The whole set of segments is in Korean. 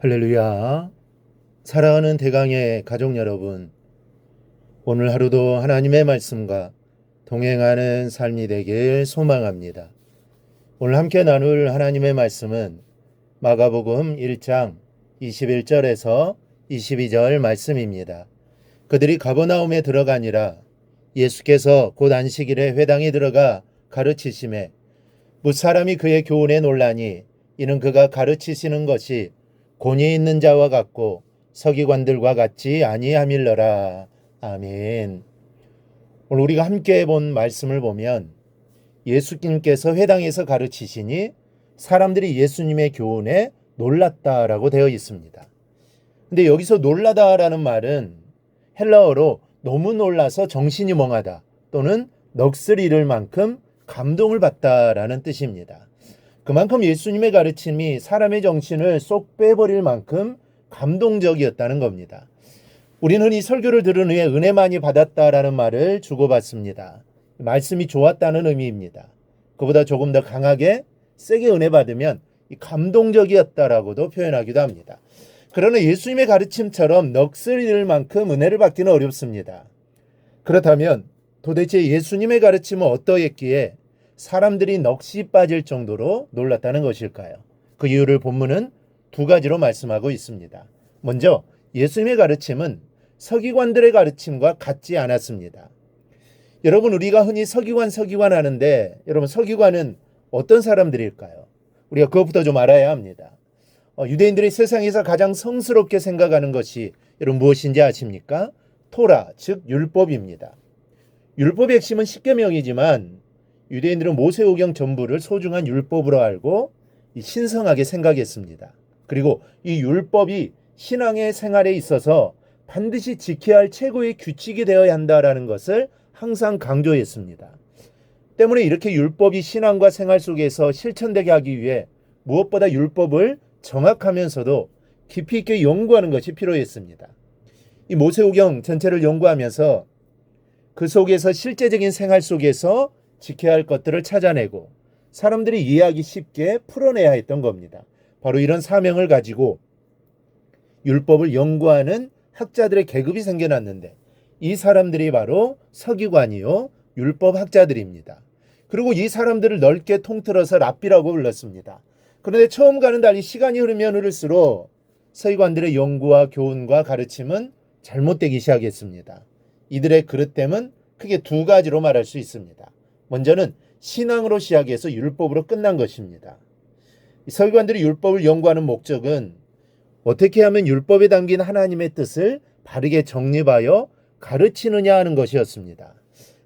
할렐루야. 사랑하는 대강의 가족 여러분, 오늘 하루도 하나님의 말씀과 동행하는 삶이 되길 소망합니다. 오늘 함께 나눌 하나님의 말씀은 마가복음 1장 21절에서 22절 말씀입니다. 그들이 가버나움에 들어가니라 예수께서 곧 안식일에 회당에 들어가 가르치심에 무사람이 그의 교훈에 놀라니 이는 그가 가르치시는 것이 권위 있는 자와 같고 서기관들과 같지 아니함일러라. 아멘. 오늘 우리가 함께 본 말씀을 보면 예수님께서 회당에서 가르치시니 사람들이 예수님의 교훈에 놀랐다라고 되어 있습니다. 근데 여기서 놀라다라는 말은 헬라어로 너무 놀라서 정신이 멍하다 또는 넋을 잃을 만큼 감동을 받다라는 뜻입니다. 그만큼 예수님의 가르침이 사람의 정신을 쏙 빼버릴 만큼 감동적이었다는 겁니다. 우리는 이 설교를 들은 후에 은혜 많이 받았다라는 말을 주고받습니다. 말씀이 좋았다는 의미입니다. 그보다 조금 더 강하게 세게 은혜 받으면 감동적이었다라고도 표현하기도 합니다. 그러나 예수님의 가르침처럼 넋을 잃을 만큼 은혜를 받기는 어렵습니다. 그렇다면 도대체 예수님의 가르침은 어떠했기에 사람들이 넋이 빠질 정도로 놀랐다는 것일까요? 그 이유를 본문은 두 가지로 말씀하고 있습니다. 먼저 예수님의 가르침은 서기관들의 가르침과 같지 않았습니다. 여러분 우리가 흔히 서기관 서기관 하는데 여러분 서기관은 어떤 사람들일까요? 우리가 그것부터 좀 알아야 합니다. 어, 유대인들이 세상에서 가장 성스럽게 생각하는 것이 여러분 무엇인지 아십니까? 토라 즉 율법입니다. 율법의 핵심은 십계명이지만 유대인들은 모세오경 전부를 소중한 율법으로 알고 신성하게 생각했습니다. 그리고 이 율법이 신앙의 생활에 있어서 반드시 지켜야 할 최고의 규칙이 되어야 한다라는 것을 항상 강조했습니다. 때문에 이렇게 율법이 신앙과 생활 속에서 실천되게 하기 위해 무엇보다 율법을 정확하면서도 깊이 있게 연구하는 것이 필요했습니다. 이 모세오경 전체를 연구하면서 그 속에서 실제적인 생활 속에서 지켜야 할 것들을 찾아내고 사람들이 이해하기 쉽게 풀어내야 했던 겁니다. 바로 이런 사명을 가지고 율법을 연구하는 학자들의 계급이 생겨났는데 이 사람들이 바로 서기관이요 율법 학자들입니다. 그리고 이 사람들을 넓게 통틀어서 랍비라고 불렀습니다. 그런데 처음과는 달리 시간이 흐르면 흐를수록 서기관들의 연구와 교훈과 가르침은 잘못되기 시작했습니다. 이들의 그릇됨은 크게 두 가지로 말할 수 있습니다. 먼저는 신앙으로 시작해서 율법으로 끝난 것입니다. 서기관들이 율법을 연구하는 목적은 어떻게 하면 율법에 담긴 하나님의 뜻을 바르게 정립하여 가르치느냐 하는 것이었습니다.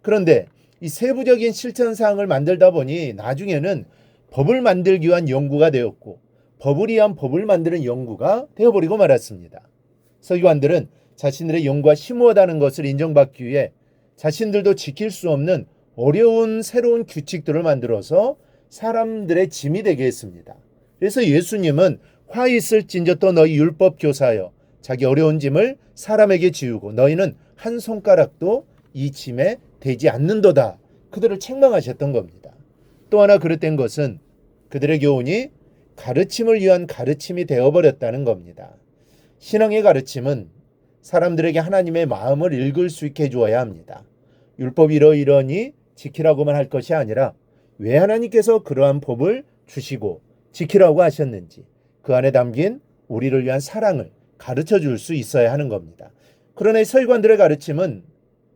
그런데 이 세부적인 실천 사항을 만들다 보니 나중에는 법을 만들기 위한 연구가 되었고 법을 위한 법을 만드는 연구가 되어버리고 말았습니다. 서기관들은 자신들의 연구가 심오하다는 것을 인정받기 위해 자신들도 지킬 수 없는 어려운 새로운 규칙들을 만들어서 사람들의 짐이 되게 했습니다. 그래서 예수님은 화 있을진저 또 너희 율법 교사여 자기 어려운 짐을 사람에게 지우고 너희는 한 손가락도 이 짐에 되지 않는도다. 그들을 책망하셨던 겁니다. 또 하나 그릇된 것은 그들의 교훈이 가르침을 위한 가르침이 되어버렸다는 겁니다. 신앙의 가르침은 사람들에게 하나님의 마음을 읽을 수 있게 해주어야 합니다. 율법이 이러이러니 지키라고만 할 것이 아니라 왜 하나님께서 그러한 법을 주시고 지키라고 하셨는지 그 안에 담긴 우리를 위한 사랑을 가르쳐 줄 수 있어야 하는 겁니다. 그러나 서기관들의 가르침은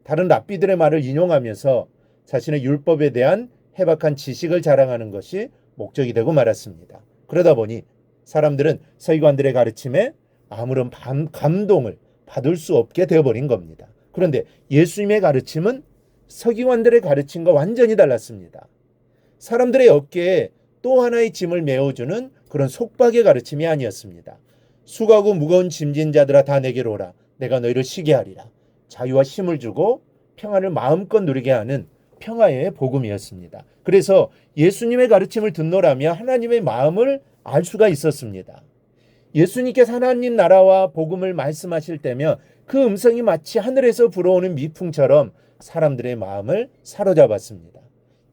다른 랍비들의 말을 인용하면서 자신의 율법에 대한 해박한 지식을 자랑하는 것이 목적이 되고 말았습니다. 그러다 보니 사람들은 서기관들의 가르침에 아무런 감동을 받을 수 없게 되어버린 겁니다. 그런데 예수님의 가르침은 서기관들의 가르침과 완전히 달랐습니다. 사람들의 어깨에 또 하나의 짐을 메워주는 그런 속박의 가르침이 아니었습니다. 수고하고 무거운 짐진 자들아 다 내게로 오라. 내가 너희를 쉬게 하리라. 자유와 힘을 주고 평안을 마음껏 누리게 하는 평화의 복음이었습니다. 그래서 예수님의 가르침을 듣노라며 하나님의 마음을 알 수가 있었습니다. 예수님께서 하나님 나라와 복음을 말씀하실 때면 그 음성이 마치 하늘에서 불어오는 미풍처럼 사람들의 마음을 사로잡았습니다.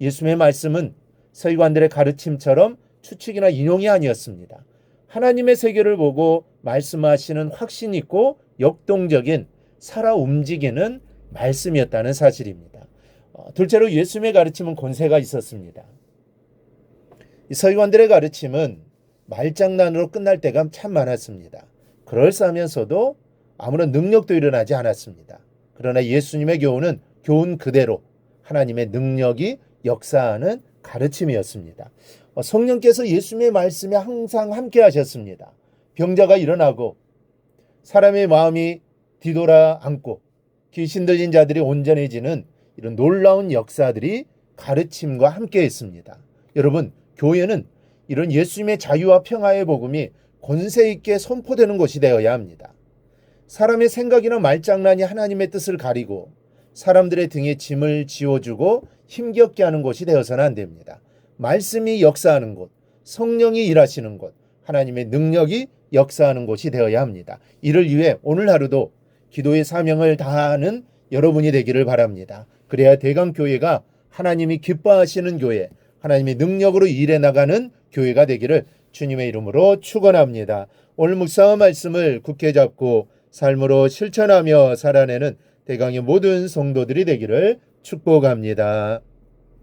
예수님의 말씀은 서기관들의 가르침처럼 추측이나 인용이 아니었습니다. 하나님의 세계를 보고 말씀하시는 확신 있고 역동적인 살아 움직이는 말씀이었다는 사실입니다. 어, 둘째로 예수님의 가르침은 권세가 있었습니다. 이 서기관들의 가르침은 말장난으로 끝날 때가 참 많았습니다. 그럴싸하면서도 아무런 능력도 일어나지 않았습니다. 그러나 예수님의 교훈은 교훈 그대로 하나님의 능력이 역사하는 가르침이었습니다. 어, 성령께서 예수님의 말씀에 항상 함께 하셨습니다. 병자가 일어나고 사람의 마음이 뒤돌아 앉고 귀신 들린 자들이 온전해지는 이런 놀라운 역사들이 가르침과 함께 했습니다. 여러분, 교회는 이런 예수님의 자유와 평화의 복음이 권세 있게 선포되는 곳이 되어야 합니다. 사람의 생각이나 말장난이 하나님의 뜻을 가리고 사람들의 등에 짐을 지워주고 힘겹게 하는 곳이 되어서는 안 됩니다. 말씀이 역사하는 곳, 성령이 일하시는 곳, 하나님의 능력이 역사하는 곳이 되어야 합니다. 이를 위해 오늘 하루도 기도의 사명을 다하는 여러분이 되기를 바랍니다. 그래야 대강교회가 하나님이 기뻐하시는 교회, 하나님의 능력으로 일해 나가는 교회가 되기를 주님의 이름으로 축원합니다. 오늘 묵상한 말씀을 굳게 잡고 삶으로 실천하며 살아내는 대강의 모든 성도들이 되기를 축복합니다.